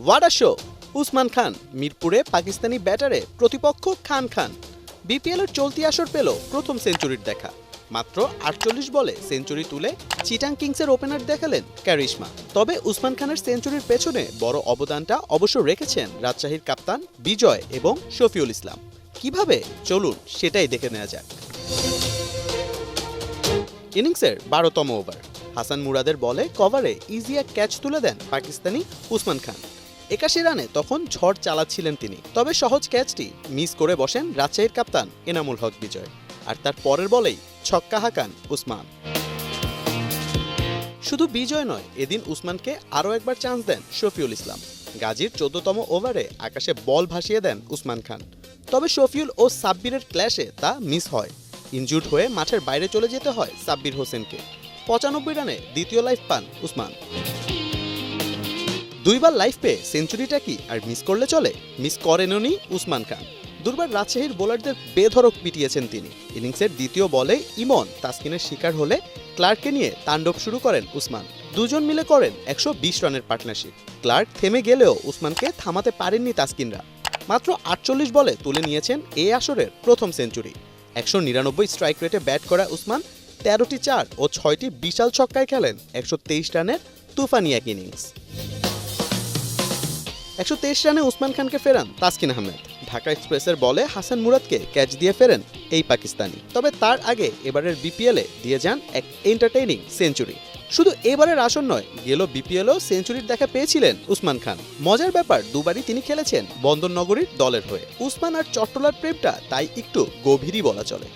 ওয়াডা show Usman খান, মিরপুরে পাকিস্তানি ব্যাটারে প্রতিপক্ষ খান খান। বিপিএলের চলতি আসর পেল প্রথম সেঞ্চুরির দেখা। মাত্র আটচল্লিশ বলে সেঞ্চুরি তুলে চিটাং কিংসের ওপেনার দেখালেন ক্যারিশমা। তবে উসমান খানের সেঞ্চুরির পেছনে বড় অবদানটা অবশ্য রেখেছেন রাজশাহীর কাপ্তান বিজয় এবং শফিউল ইসলাম। কীভাবে? চলুন সেটাই দেখে নেওয়া যাক। ইনিংসের বারোতম ওভার। হাসান মুরাদের বলে কভারে ইজি এক ক্যাচ তুলে দেন পাকিস্তানি উসমান খান। একাশি রানে তখন ঝড় চালাচ্ছিলেন তিনি। তবে সহজ ক্যাচটি মিস করে বসেন রাজশাহীর কাপ্তান এনামুল হক বিজয়। আর তার পরের বলেই ছক্কা হাঁকান উসমান। শুধু বিজয় নয়, এদিন উসমানকে আরও একবার চান্স দেন শফিউল ইসলাম। গাজীর চোদ্দতম ওভারে আকাশে বল ভাসিয়ে দেন উসমান খান। তবে শফিউল ও সাব্বিরের ক্ল্যাশে তা মিস হয়। ইনজুর্ড হয়ে মাঠের বাইরে চলে যেতে হয় সাব্বির হোসেনকে। পঁচানব্বই রানে দ্বিতীয় লাইফ পান উসমান। দুইবার লাইফ পেয়ে সেঞ্চুরিটা কি আর মিস করলে চলে? মিস করেননি উসমান খান। দুর্বার রাজশাহীর বোলারদের বেধরক পিটিয়েছেন তিনি। ইনিংসের দ্বিতীয় বলে ইমন তাসকিনের শিকার হলে ক্লার্ককে নিয়ে তাণ্ডব শুরু করেন উসমান। দুজন মিলে করেন একশো বিশ রানের পার্টনারশিপ ক্লার্ক থেমে গেলেও উসমানকে থামাতে পারেননি তাসকিনরা। মাত্র আটচল্লিশ বলে তুলে নিয়েছেন এ আসরের প্রথম সেঞ্চুরি একশো নিরানব্বই স্ট্রাইক রেটে ব্যাট করা উসমান তেরোটি চার ও ছয়টি বিশাল ছক্কায় খেলেন। একশো তেইশ রানের তুফানি এক ইনিংস। একশো তেইশ রানে ওসমান খানকে ফেরান তাসকিন আহমেদ। ঢাকা এক্সপ্রেসের বলে হাসান মুরাদকে ক্যাচ দিয়ে ফেরেন এই পাকিস্তানি। তবে তার আগে এবারের বিপিএলে দিয়ে যান এক এন্টারটেইনিং সেঞ্চুরি শুধু এবারের আসন নয়, গেল বিপিএলও সেঞ্চুরির দেখা পেয়েছিলেন উসমান খান। মজার ব্যাপার, দুবারই তিনি খেলেছেন বন্দরনগরীর দলের হয়ে। উসমান আর চট্টলার প্রেমটা তাই একটু গভীরই বলা চলে।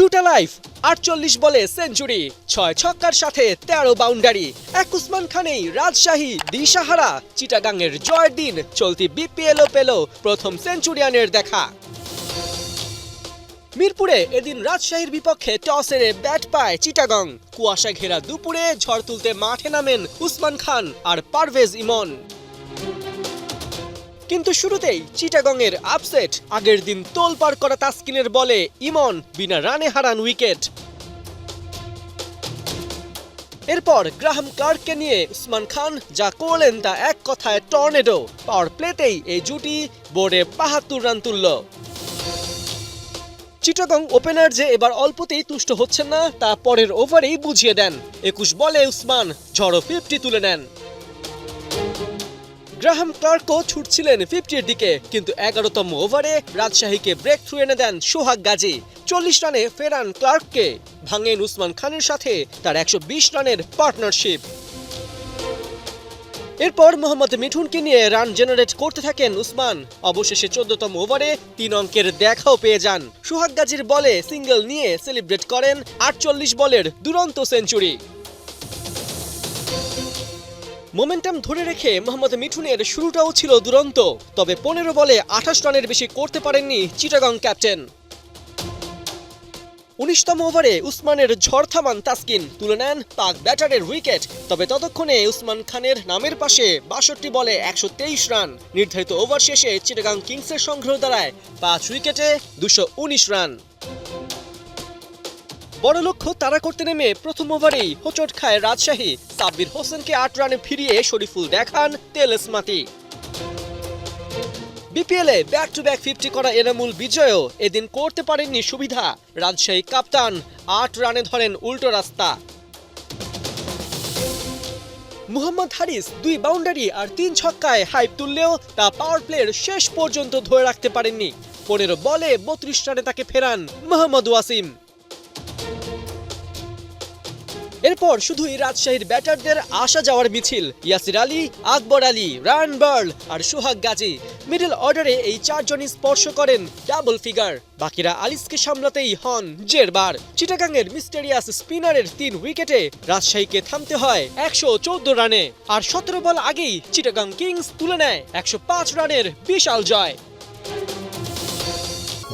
দুটা লাইফ আটচল্লিশ বলে সেঞ্চুরি ছয় ছক্কার সাথে তেরো বাউন্ডারি এক উসমান খানেই রাজশাহী দিশাহারা চিটাগাংয়ের জয়ের দিন চলতি বিপিএলও পেল প্রথম সেঞ্চুরিয়ানের দেখা। মিরপুরে এদিন রাজশাহীর বিপক্ষে টস হেরে ব্যাট পায় চিটাগং। কুয়াশা ঘেরা দুপুরে ঝড় তুলতে মাঠে নামেন উসমান খান আর পারভেজ ইমন। কিন্তু শুরুতেই চিটাগংয়ের আপসেট, আগের দিন তোলপাড় করা তাসকিনের বলে ইমন বিনা রানে হারান উইকেট। এরপর গ্রাহাম ক্লার্ককে নিয়ে উসমান খান যা করলেন তা এক কথায় টর্নেডো। পাওয়ার প্লেতেই এই জুটি বোর্ডে বাহাত্তর রান তুলল। চিটাগং ওপেনার যে এবার অল্পতেই তুষ্ট হচ্ছেন না, তা পরের ওভারেই বুঝিয়ে দেন। একুশ বলে উসমান, ঝড়ো ফিফটি তুলে নেন। গ্রাহাম ক্লার্কও ছুটছিলেন ফিফটির দিকে কিন্তু এগারোতম ওভারে রাজশাহীকে ব্রেক থ্রু এনে দেন সোহাগ গাজী। চল্লিশ রানে ফেরান ক্লার্ককে, ভাঙেন উসমান খানের সাথে তার একশো বিশ রানের পার্টনারশিপ এরপর মোহাম্মদ মিঠুনকে নিয়ে রান জেনারেট করতে থাকেন উসমান। অবশেষে চোদ্দতম ওভারে তিন অঙ্কের দেখাও পেয়ে যান। সোহাগ গাজীর বলে সিঙ্গেল নিয়ে সেলিব্রেট করেন আটচল্লিশ বলের দুরন্ত সেঞ্চুরি মোমেন্টাম ধরে রেখে মোহাম্মদ মিঠুনের শুরুটাও ছিল দুরন্ত। তবে পনেরো বলে আঠাশ রানের বেশি করতে পারেননি চিটাগং ক্যাপ্টেন। উনিশতম ওভারে উসমানের ঝড় থামান তাসকিন। তুলে নেন পাক ব্যাটারের উইকেট। তবে ততক্ষণে উসমান খানের নামের পাশে বাষট্টি বলে একশো তেইশ রান। নির্ধারিত ওভার শেষে চিটাগাং কিংসের সংগ্রহ দাঁড়ায় পাঁচ উইকেটে দুশো রান। বড় লক্ষ্য তারা করতে নেমে প্রথম ওভারেই হোচট খায় রাজশাহী। সাব্বির হোসেনকে আট রানে ফিরিয়ে শরীফুল দেখান তেলেস মাতি বিপিএলে ব্যাক টু ব্যাক ফিফটি করা এনামুল বিজয়ও এদিন করতে পারেননি সুবিধা। রাজশাহী কাপ্তান আট রানে ধরেন উল্টো রাস্তা। মুহাম্মদ হারিস দুই বাউন্ডারি আর তিন ছক্কায় হাইপ তুললেও তা পাওয়ার প্লের শেষ পর্যন্ত ধরে রাখতে পারেননি। পনেরো বলে বত্রিশ রানে তাকে ফেরান মোহাম্মদ ওয়াসিম। এরপর শুধুই রাজশাহীর ব্যাটারদের আসা যাওয়ার মিছিল। ইয়াসির আলী, আকবর আলী রান বার্ল আর সোহাগ গাজী। মিডল অর্ডারে এই চারজনই স্পর্শ করেন ডাবল ফিগার। বাকিরা আলিসকে সামলাতেই হন জেরবার। চিটাগাংয়ের মিস্টেরিয়াস স্পিনারের তিন উইকেটে রাজশাহীকে থামতে হয় একশো চোদ্দ রানে। আর সতেরো বল আগেই চিটাগাং কিংস তুলে নেয় একশো পাঁচ রানের বিশাল জয়।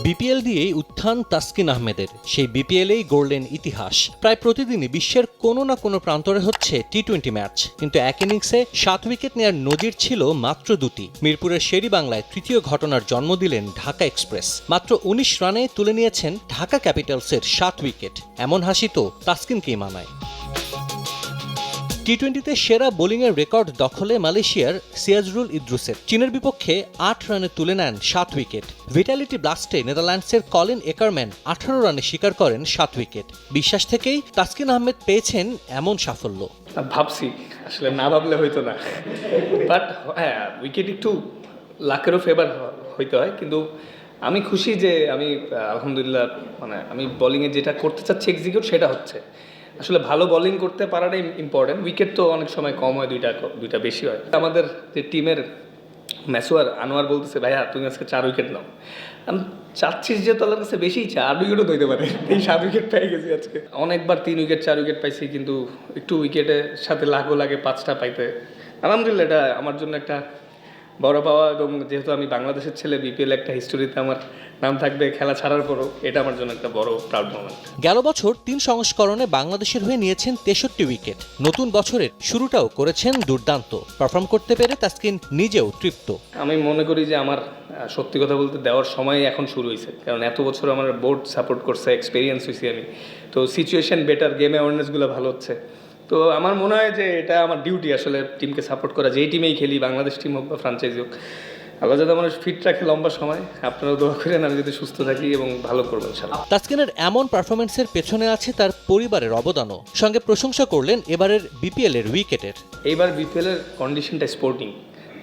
বিপিএল দিয়েই উত্থান তাসকিন আহমেদের। সেই বিপিএলেই গড়লেন ইতিহাস। প্রায় প্রতিদিনই বিশ্বের কোনো না কোনো প্রান্তরে হচ্ছে টি টোয়েন্টি ম্যাচ। কিন্তু এক ইনিংসে সাত উইকেট নেওয়ার নজির ছিল মাত্র দুটি। মিরপুরের শেরি বাংলায় তৃতীয় ঘটনার জন্ম দিলেন ঢাকা এক্সপ্রেস। মাত্র উনিশ রানে তুলে নিয়েছেন ঢাকা ক্যাপিটালসের সাত উইকেট। এমন হাসি তো তাসকিনকেই মানায়। টি টোয়েন্টিতে সেরা বোলিংয়ের রেকর্ড দখলে মালয়েশিয়ার সিয়াজরুল ইদ্রুসের। চীনের বিপক্ষে আট রানে তুলে নেন সাত উইকেট। ভিটালিটি ব্লাস্টে নেদারল্যান্ডসের কলিন একারম্যান আঠারো রানে শিকার করেন সাত উইকেট। বিশ্বাস থেকেই তাসকিন আহমেদ পেয়েছেন এমন সাফল্য। ভাবছি। আসলে না ভাবলে হইতো না। বাট হ্যাঁ উইকেট একটু লাকেরও ফেভার হইতে হয়। কিন্তু আমি খুশি যে আমি আলহামদুলিল্লাহ মানে আমি বোলিংয়ে যেটা করতে চাচ্ছি এক্সিকিউট সেটা হচ্ছে। আসলে ভালো বোলিং করতে পারাটাই ইম্পর্টেন্ট উইকেট তো অনেক সময় কম হয়, দুইটা দুইটা বেশি হয়। আমাদের যে টিমের ম্যাসুয়ার আনোয়ার বলতেছে, ভাইয়া, তুমি আজকে চার উইকেট নাও। আমি চাচ্ছিস যে তোর কাছে বেশি আট উইকেটও ধরতে পারে। এই সাত উইকেট পেয়ে গেছি আজকে। অনেকবার তিন উইকেট চার উইকেট পাইছি, কিন্তু একটু উইকেটের সাথে লাগো লাগে, পাঁচটা পাইতে। আলহামদুলিল্লাহ, এটা আমার জন্য একটা বড় পাওয়া এবং যেহেতু আমি বাংলাদেশের ছেলে বিপিএল একটা হিস্টোরিতে আমার নাম থাকবে খেলা ছাড়ার পরও এটা আমার জন্য একটা বড় প্রাউড মোমেন্ট গেল বছর তিন সংস্করণে বাংলাদেশের হয়ে নিয়েছেন তেষট্টি উইকেট নতুন বছরের শুরুটাও করেছেন দুর্দান্ত। পারফর্ম করতে পেরে তাসকিন নিজেও তৃপ্ত। আমি মনে করি যে আমার সত্যি কথা বলতে দেওয়ার সময় এখন শুরু হয়েছে কারণ এত বছর আমার বোর্ড সাপোর্ট করছে এক্সপিরিয়েন্স হয়েছি আমি। তো সিচুয়েশন বেটার গেম অ্যাওয়ারনেসগুলো ভালো হচ্ছে। তো আমার মনে হয় যে এটা আমার ডিউটি আসলে টিমকে সাপোর্ট করা যেই টিমেই খেলি বাংলাদেশ টিম হোক বা ফ্রাঞ্চাইজি হোক। আল্লাহ যাতে আমার ফিট রাখে লম্বা সময় আপনারাও দোয়া করেন আমি যদি সুস্থ থাকি এবং ভালো করব ইনশাল্লাহ তাসকিনের এমন পারফরমেন্সের পেছনে আছে তার পরিবারের অবদানও। সঙ্গে প্রশংসা করলেন এবারের বিপিএল এর উইকেটের এইবার বিপিএলের কন্ডিশনটা স্পোর্টিং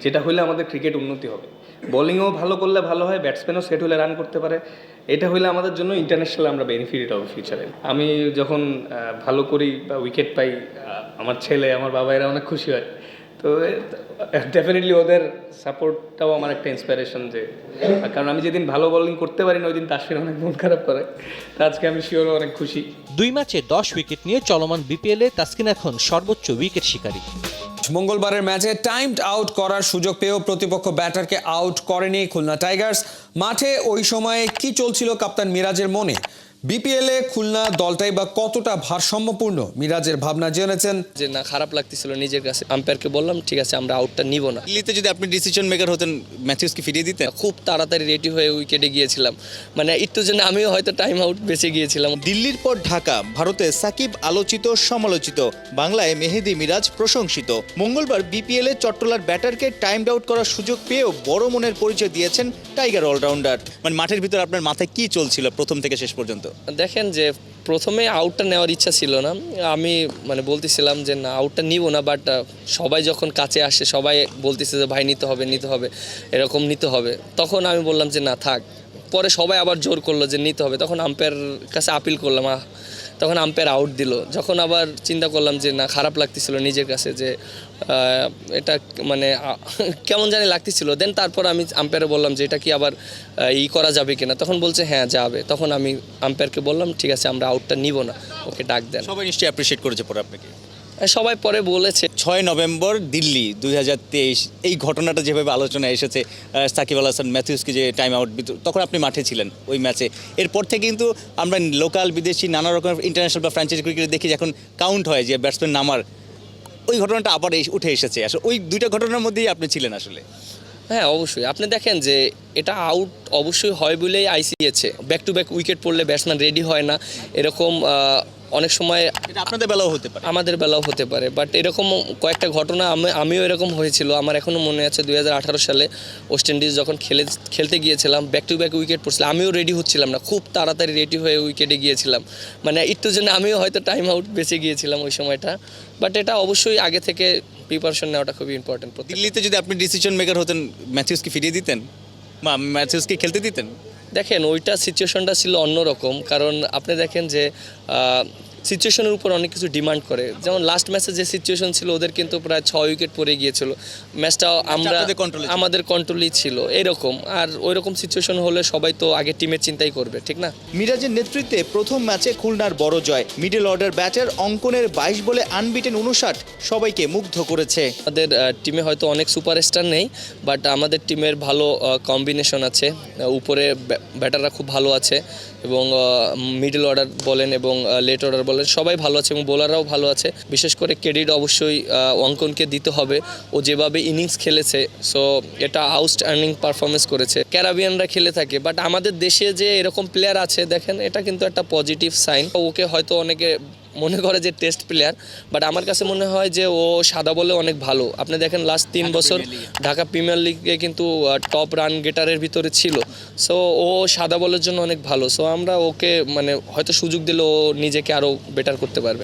যেটা হলে আমাদের ক্রিকেট উন্নতি হবে। বোলিংও ভালো করলে ভালো হয় ব্যাটসম্যানও সেট হলে রান করতে পারে। এটা হলে আমাদের জন্য ইন্টারন্যাশনাল আমরা বেনিফিট হবে ফিউচারে আমি যখন ভালো করি বা উইকেট পাই আমার ছেলে, আমার বাবা এরা অনেক খুশি হয়। তো ডেফিনেটলি ওদের সাপোর্টটাও আমার একটা ইন্সপিরেশন যে কারণ আমি যেদিন ভালো বোলিং করতে পারি না ওই দিন তাসফির অনেক মন খারাপ করে। তো আজকে আমি শিওর অনেক খুশি। দুই ম্যাচে দশ উইকেট নিয়ে চলমান বিপিএলে তাসকিন এখন সর্বোচ্চ উইকেট শিকারী। মঙ্গলবারের ম্যাচে টাইমড আউট করার সুযোগ পেয়েও প্রতিপক্ষ ব্যাটারকে আউট করেনি খুলনা টাইগার্স। মাঠে ওই সময়ে কি চলছিল, কাপ্তান মিরাজের মনে? বিপিএলে খুলনা দলটাই বা কতটা ভারসাম্যপূর্ণ? মিরাজের ভাবনা জেনেছেন। যে না খারাপ লাগতেছিল নিজের কাছে। আম্পায়ারকে বললাম ঠিক আছে আমরা আউটটা নিব না। দিল্লিতে যদি আপনি ডিসিশন মেকার হতেন ম্যাথিউসকে ফিরিয়ে দিতেন? খুব তাড়াতাড়ি রেডি হয়ে উইকেটে গিয়েছিলাম। মানে একটু জন্য আমিও হয়তো টাইম আউট বেঁচে গিয়েছিলাম। দিল্লির পর ঢাকা ভারতে সাকিব আলোচিত সমালোচিত। বাংলায় মেহেদি মিরাজ প্রশংসিত। মঙ্গলবার বিপিএল এ চট্টলার ব্যাটারকে টাইম আউট করার সুযোগ পেয়েও বড় মনের পরিচয় দিয়েছেন টাইগার অলরাউন্ডার মানে মাঠের ভিতর আপনার মাথায় কি চলছিল প্রথম থেকে শেষ পর্যন্ত? দেখেন যে প্রথমে আউটটা নেওয়ার ইচ্ছা ছিল না। আমি মানে বলতেছিলাম যে না আউটটা নিব না বাট সবাই যখন কাছে আসে, সবাই বলতেছে যে, ভাই, নিতে হবে নিতে হবে। এরকম নিতে হবে। তখন আমি বললাম যে, না, থাক। পরে সবাই আবার জোর করল যে, নিতে হবে। তখন আম্পায়ার কাছে আপিল করলাম তখন আম্পের আউট দিল। যখন আবার চিন্তা করলাম যে, না, খারাপ লাগতেছিল নিজের কাছে যে এটা মানে কেমন জানি লাগতেছিল। দেন তারপর আমি আম্পায়ারে বললাম যে, এটা কি আবার ই করা যাবে কিনা? তখন বলছে হ্যাঁ যাবে। তখন আমি আম্পায়ারকে বললাম, ঠিক আছে, আমরা আউটটা নিব না। ওকে ডাক দেন। সবাই নিশ্চয়ই অ্যাপ্রিসিয়েট করেছে পরে আপনাকে। সবাই পরে বলেছে। ছয় নভেম্বর দিল্লি দুই হাজার তেইশ এই ঘটনাটা যেভাবে আলোচনা এসেছে সাকিব আল হাসান ম্যাথিউসকে যে টাইম আউট তখন আপনি মাঠে ছিলেন ওই ম্যাচে এরপর থেকে কিন্তু আমরা লোকাল বিদেশি নানা রকমের ইন্টারন্যাশনাল বা ফ্র্যাঞ্চাইজি ক্রিকেট দেখি এখন কাউন্ট হয় যে ব্যাটসম্যান নামার। ওই ঘটনাটা আবার উঠে এসেছে। আসলে ওই দুইটা ঘটনার মধ্যেই আপনি ছিলেন আসলে। হ্যাঁ অবশ্যই। আপনি দেখেন যে এটা আউট অবশ্যই হয় বলেই আইসিএছে ব্যাক টু ব্যাক উইকেট পড়লে ব্যাটসম্যান রেডি হয় না। এরকম অনেক সময় এটা আপনাদের বেলাও হতে পারে। আমাদের বেলাও হতে পারে বাট এরকম কয়েকটা ঘটনা আমি আমিও এরকম হয়েছিল। আমার এখনও মনে আছে দু হাজার আঠারো সালে ওয়েস্ট ইন্ডিজ যখন খেলে খেলতে গিয়েছিলাম ব্যাক টু ব্যাক উইকেট পড়ছিল আমিও রেডি হচ্ছিলাম না খুব তাড়াতাড়ি রেডি হয়ে উইকেটে গিয়েছিলাম। মানে একটু জন্য আমিও হয়তো টাইম আউট বেঁচে গিয়েছিলাম ওই সময়টা বাট এটা অবশ্যই আগে থেকে প্রিপারেশন নেওয়াটা খুবই ইম্পর্টেন্ট দিল্লিতে যদি আপনি ডিসিশন মেকার হতেন ম্যাথিউসকে ফিরিয়ে দিতেন? বা ম্যাথিউসকে খেলতে দিতেন? দেখেন ওইটা সিচুয়েশনটা ছিল অন্যরকম কারণ আপনি দেখেন যে সিচুয়েশনের উপর অনেক কিছু ডিমান্ড করে। যেমন লাস্ট ম্যাচে যে সিচুয়েশন ছিল ওদের কিন্তু প্রায় ছয় উইকেট পড়ে গিয়েছিল। ম্যাচটা আমরা। আমাদের কন্ট্রোলেই ছিল। এরকম। আর ওই রকম সিচুয়েশন হলে সবাই তো আগে টিমের চিন্তাই করবে ঠিক না? মিরাজের নেতৃত্বে প্রথম ম্যাচে খুলনার বড় জয়। মিডল অর্ডার ব্যাটার অঙ্কনের বাইশ বলে আনবিটেন উনষাট সবাইকে মুগ্ধ করেছে। আমাদের টিমে হয়তো অনেক সুপারস্টার নেই বাট আমাদের টিমের ভালো কম্বিনেশন আছে। উপরে ব্যাটাররা খুব ভালো আছে এবং মিডল অর্ডার বলেন এবং লেট অর্ডার বলেন সবাই ভালো আছে এবং বোলাররাও ভালো আছে। বিশেষ করে ক্রেডিট অবশ্যই অঙ্কনকে দিতে হবে। ও যেভাবে ইনিংস খেলেছে সো এটা আউটস্ট্যান্ডিং পারফরমেন্স করেছে। ক্যারাবিয়ানরা খেলে থাকে বাট আমাদের দেশে যে এরকম প্লেয়ার আছে, দেখেন, এটা কিন্তু একটা পজিটিভ সাইন ওকে হয়তো অনেকে মনে করে যে টেস্ট প্লেয়ার বাট আমার কাছে মনে হয় যে ও সাদা বলে অনেক ভালো। আপনি দেখেন লাস্ট তিন বছর ঢাকা প্রিমিয়ার লিগে কিন্তু টপ রান গেটারের ভিতরে ছিল। সো ও সাদা বলের জন্য অনেক ভালো। সো আমরা ওকে মানে হয়তো সুযোগ দিলে ও নিজেকে আরও বেটার করতে পারবে।